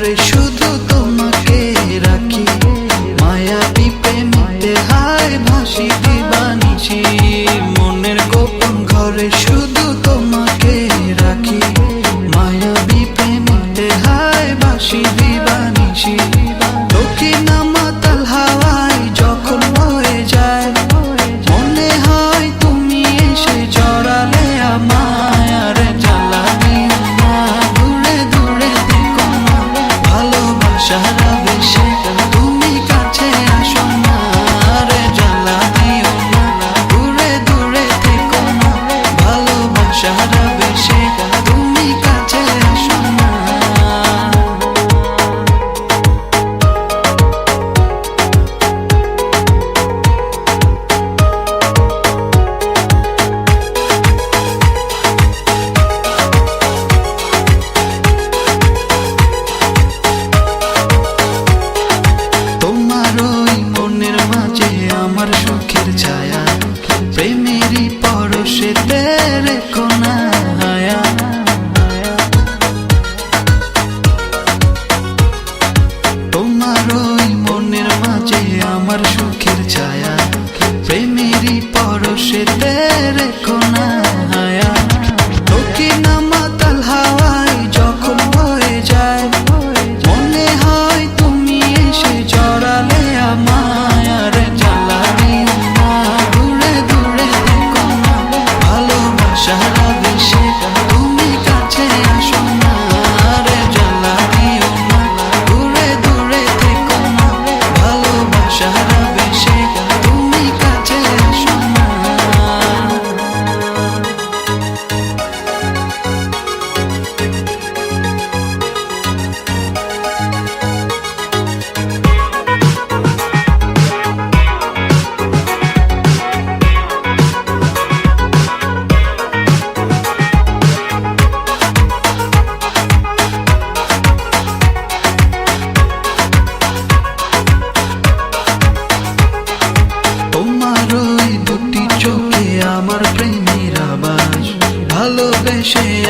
করে শুধু তোমাকে রাখি। মায়া মায়াবী মিতে হায় ভাসি দিবানিছি Dada.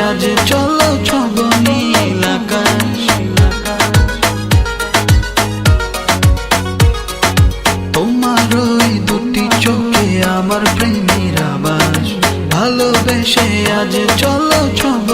আজ চলো ছব তোমার ওই দুটি চোখে আমার প্রেমের আবাস ভালোবেসে আজ চলো ছব